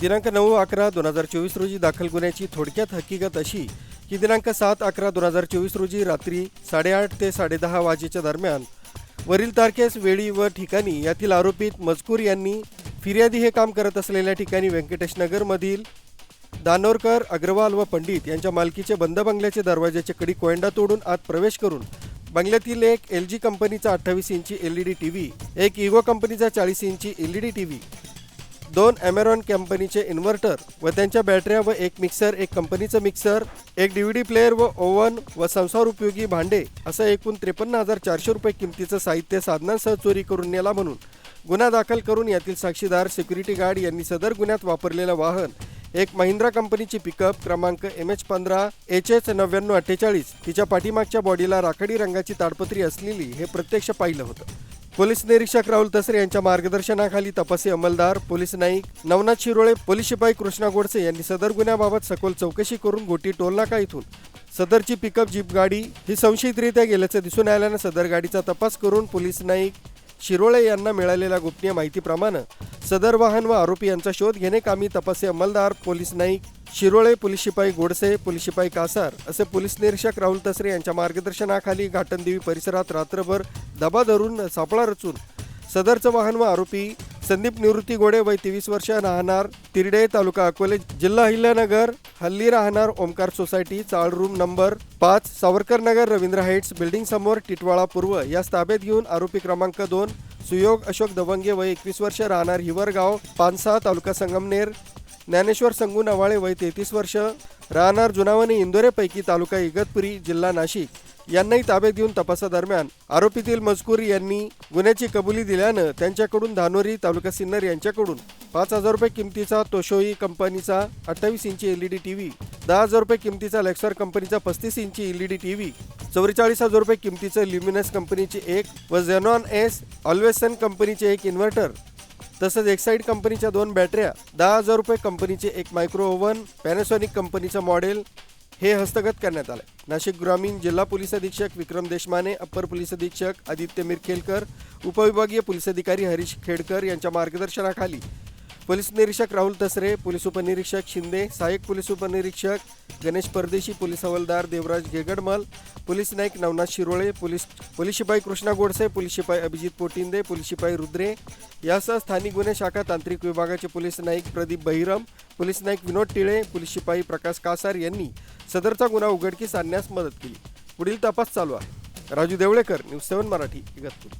दिनांक नऊ अकरा दोन हजार चोवीस रोजी दाखल गुन्ह्याची थोडक्यात हकीकत अशी की दिनांक सात अकरा दोन हजार चोवीस रोजी रात्री साडेआठ ते साडेदहा वाजेच्या दरम्यान वरील तारखेस वेळी व ठिकाणी यातील आरोपित मजकूर यांनी फिर्यादी हे काम करत असलेल्या ठिकाणी व्यंकटेश नगरमधील दानोरकर अग्रवाल व पंडित यांच्या मालकीचे बंद बंगल्याचे दरवाजाचे कडी कोयंडा तोडून आत प्रवेश करून बंगल्यातील एक एल जी कंपनीचा अठ्ठावीस इंची L E D T V एक इगो कंपनीचा चाळीस इंची L E D T V दोन ॲमेरॉन कंपनीचे इन्व्हर्टर व त्यांच्या बॅटऱ्या व एक मिक्सर एक कंपनीचं मिक्सर एक डी व्ही डी प्लेअर व ओव्हन व संसार उपयोगी भांडे असं एकूण त्रेपन्न हजार चारशे रुपये किमतीचं साहित्य साधनांसह चोरी करून नेला म्हणून गुन्हा दाखल करून यातील साक्षीदार सिक्युरिटी गार्ड यांनी सदर गुन्ह्यात वापरलेलं वाहन एक महिंद्रा कंपनीची पिकअप क्रमांक एम एच पंधरा एच एच नव्याण्णव अठ्ठेचाळीस तिच्या पाठीमागच्या बॉडीला राखाडी रंगाची ताडपत्री असलेली हे प्रत्यक्ष पाहिलं होतं. पोलीस निरीक्षक राहुल तसरे यांच्या मार्गदर्शनाखाली तपासी अंमलदार पोलीस नाईक नवनाथ शिरोळे पोलीस शिपाई कृष्णा गोडसे यांनी सदर गुन्ह्याबाबत सखोल चौकशी करून गोटी टोलनाका इथून. सदरची पिकअप जीप गाडी ही संशयितरित्या गेल्याचं दिसून आल्यानं सदर गाडीचा तपास करून पोलीस नाईक शिरोळे यांना मिळालेल्या गोपनीय माहितीप्रमाणे सदर वाहन व आरोपी यांचा शोध घेणे कामी तपासी अंमलदार पोलीस नाईक शिरोळे पोलीस शिपाई गोडसे पोलीस शिपाई कासार असे पोलीस निरीक्षक राहुल तसरे यांच्या मार्गदर्शनाखाली घाटनदेवी परिसरात रात्रभर दबा धरून सापळा रचून सदरचं वाहन व आरोपी संदीप निवृत्ती गोडे वय तेवीस वर्ष राहणार तिरडे तालुका अकोले जिल्हा अहिल्यानगर. हल्ली राहणार ओमकार सोसायटी चाळ रूम नंबर पाच सावरकर नगर रवींद्र हाईट्स बिल्डिंग समोर टिटवाळा पूर्व. या ताब्यात घेऊन आरोपी क्रमांक दोन सुयोग अशोक दवंगे वय एकवीस वर्ष राहणार हिवरगाव पानसा तालुका संगमनेर. ज्ञानेश्वर संगू नवाळे वय तेहतीस वर्ष राहणार जुनावणी इंदोरेपैकी तालुका इगतपुरी जिल्हा नाशिक. यांनाही ताब्यात घेऊन तपासादरम्यान आरोपीतील मजकूर यांनी गुन्ह्याची कबुली दिल्यानं त्यांच्याकडून धानोरी तालुका सिन्नर यांच्याकडून पाच हजार रुपये किमतीचा तोशोई कंपनीचा अठ्ठावीस इंची L E D T V दहा हजार रुपये किमतीचा लेक्सर कंपनीचा पस्तीस इंची L E D T V चौवेचाळीस हजार रुपये किमतीचं ल्युमिनस कंपनीचे एक व झेनॉन एस ऑल्वेसन कंपनीचे एक इन्व्हर्टर तसंच एक्साईड कंपनीच्या दोन बॅटऱ्या दहा हजार रुपये कंपनीचे एक मायक्रो ओव्हन पॅनासॉनिक कंपनीचं मॉडेल हे हस्तगत करण्यात आलं नाशिक ग्रामीण जिल्हा पोलीस अधीक्षक विक्रम देशमाने अप्पर पोलीस अधीक्षक आदित्य मिरखेलकर उपविभागीय पोलीस अधिकारी हरीश खेडकर यांच्या मार्गदर्शनाखाली पोलीस निरीक्षक राहुल तसरे पोलीस उपनिरीक्षक शिंदे सहाय्यक पोलीस उपनिरीक्षक गणेश परदेशी पोलीस हवालदार Devraj Gegadmal police Naik Navnath Shirole police police शिपाई कृष्णा गोडसे पोलीस शिपाई अभिजित पोटिंदे पोलीस शिपाई रुद्रे यासह स्थानिक गुन्हे शाखा तांत्रिक विभागाचे police Naik Pradeep Bahiram police Naik Vinod Tile police शिपाई प्रकाश कासार यांनी सदरचा गुन्हा उघडकीस आणण्यास मदत केली. पुढील तपास चालू आहे. Raju Devlekar news seven Marathi Igatpur.